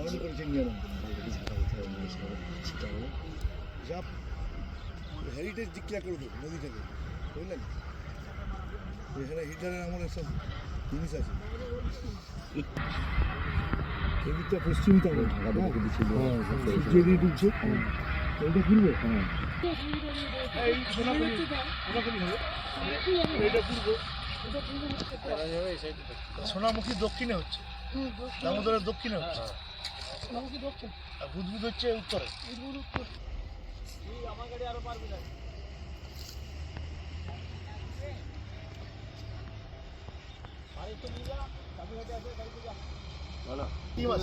গ্রহণ করেছেন যেন যা হেরিটেজ ডিক্লেয়ার করে দেবে নদীটাকে বুঝলেন এখানে হিটারের আমার সব জিনিস আছে এদিকটা পশ্চিম তাহলে যে দিয়ে ঢুকছে ওইটা খুলবে হ্যাঁ সোনামুখী দক্ষিণে হচ্ছে দামোদরের দক্ষিণে হচ্ছে দক্ষিণে হচ্ছে দামোদরের দক্ষিণে হচ্ছে আর বুধবুধ হচ্ছে উত্তরে কি মাছ?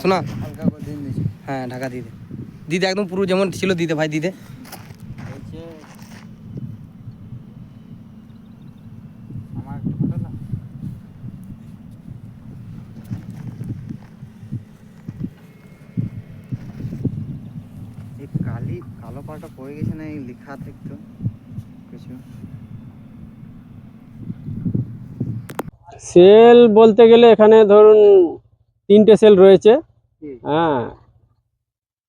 শোনা? হ্যাঁ ঢাকা দি দে। দিদে একদম পুরো যেমন ছিল দিতে ভাই দিদে। কালি কালো পাটা পড়ে গেছে না এই লেখা থাকতো কিছু। সেল বলতে গেলে এখানে ধরুন তিনটে সেল রয়েছে। হ্যাঁ।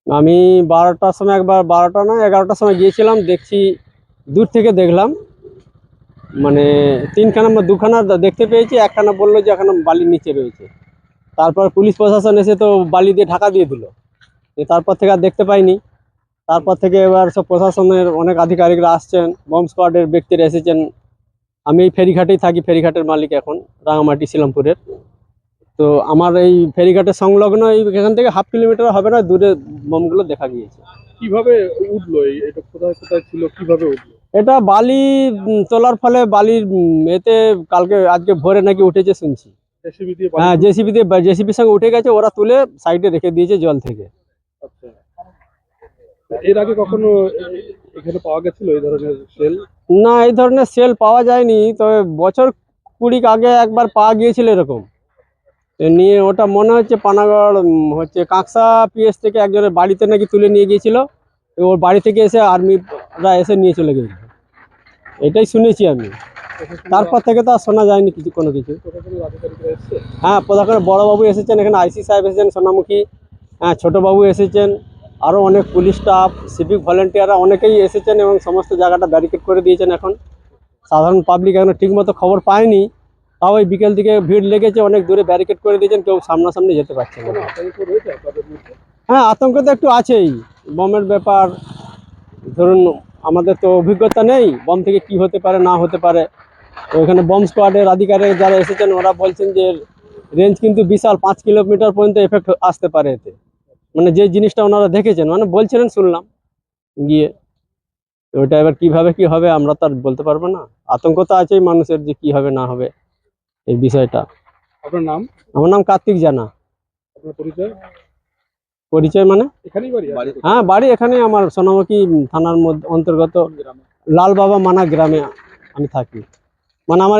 আমি বারোটার সময় একবার, বারোটা না, এগারোটার সময় গিয়েছিলাম, দেখছি, দূর থেকে দেখলাম। মানে তিনখানা বা দুখানা দেখতে পেয়েছি, একখানা বলল যে এখানে বালির নিচে রয়েছে। তারপর পুলিশ প্রশাসন এসে তো বালি দিয়ে ঢাকা দিয়ে দিল। তারপর থেকে আর দেখতে পাইনি। তারপর থেকে এবার সব প্রশাসনের অনেক আধিকারিকরা আসছেন বম্ব স্কোয়াডের ব্যক্তিরা এসেছেন। আমি এই ফেরিঘাটেই থাকি, ফেরিঘাটের মালিক এখন, রাঙামাটি, শিলামপুরের। তো আমার এই ফেরিঘাটের সংলগ্ন এই এখান থেকে হাফ কিলোমিটার হবে না দূরে বোমগুলো দেখা গিয়েছে। কীভাবে উঠল এটা কোথায় কোথায় ছিল? কীভাবে উঠল? এটা বালি তোলার ফলে বালির এতে কালকে আজকে ভোরে নাকি উঠেছে শুনছি। হ্যাঁ জেসিবি দিয়ে জেসিবির সঙ্গে উঠে গেছে ওরা তুলে সাইডে রেখে দিয়েছে জল থেকে। আচ্ছা। এর আগে কখনো এখানে পাওয়া গেছিল এই ধরনের সেল না এই ধরনের সেল পাওয়া যায়নি তবে বছর কুড়িক আগে একবার পাওয়া গিয়েছিল এরকম। নিয়ে ওটা মনে হচ্ছে পানাগড় হচ্ছে কাঁকসা পিএস থেকে একজনের বাড়িতে নাকি তুলে নিয়ে গিয়েছিল। ওর বাড়ি থেকে এসে আর্মিরা এসে নিয়ে চলে গেছিল এটাই শুনেছি আমি। তারপর থেকে তো আর শোনা যায়নি কিছু, কোনো কিছু। হ্যাঁ প্রধান বড়বাবু এসেছেন, এখানে আইসি সাহেব এসেছেন, সোনামুখী হ্যাঁ ছোটোবাবু এসেছেন আরও অনেক পুলিশ স্টাফ, সিভিক ভলেন্টিয়াররা অনেকেই এসেছেন এবং সমস্ত জায়গাটা ব্যারিকেড করে দিয়েছেন এখন। সাধারণ পাবলিক এখনও ঠিকমতো খবর পায়নি। তাও ওই বিকেল দিকে ভিড় লেগেছে অনেক দূরে ব্যারিকেড করে দিয়েছেন কেউ সামনাসামনি যেতে পারছে না। হ্যাঁ আতঙ্ক তো একটু আছেই। বমের ব্যাপার ধরুন আমাদের তো অভিজ্ঞতা নেই বম থেকে কি হতে পারে না হতে পারে। তো এখানে বম স্কোয়াডের আধিকারিক যারা এসেছেন ওরা বলছেন যে রেঞ্জ কিন্তু বিশাল পাঁচ কিলোমিটার পর্যন্ত এফেক্ট আসতে পারে এতে। মানে যে জিনিসটা ওনারা দেখেছেন মানে বলছিলেন শুনলাম গিয়ে। ওটা এবার কীভাবে কি হবে আমরা তো আর বলতে পারব না। আতঙ্ক তো আছেই মানুষের যে কি হবে না হবে। এই বিষয়টা। আপনার নাম? আমার নাম কার্তিক জানা। আপনার পরিচয়? পরিচয় মানে? এখানেই বাড়ি হ্যাঁ বাড়ি এখানে আমার সোনামুখী থানার মধ্যে অন্তর্গত লাল বাবা মানা গ্রামে আমি থাকি। মানে আমার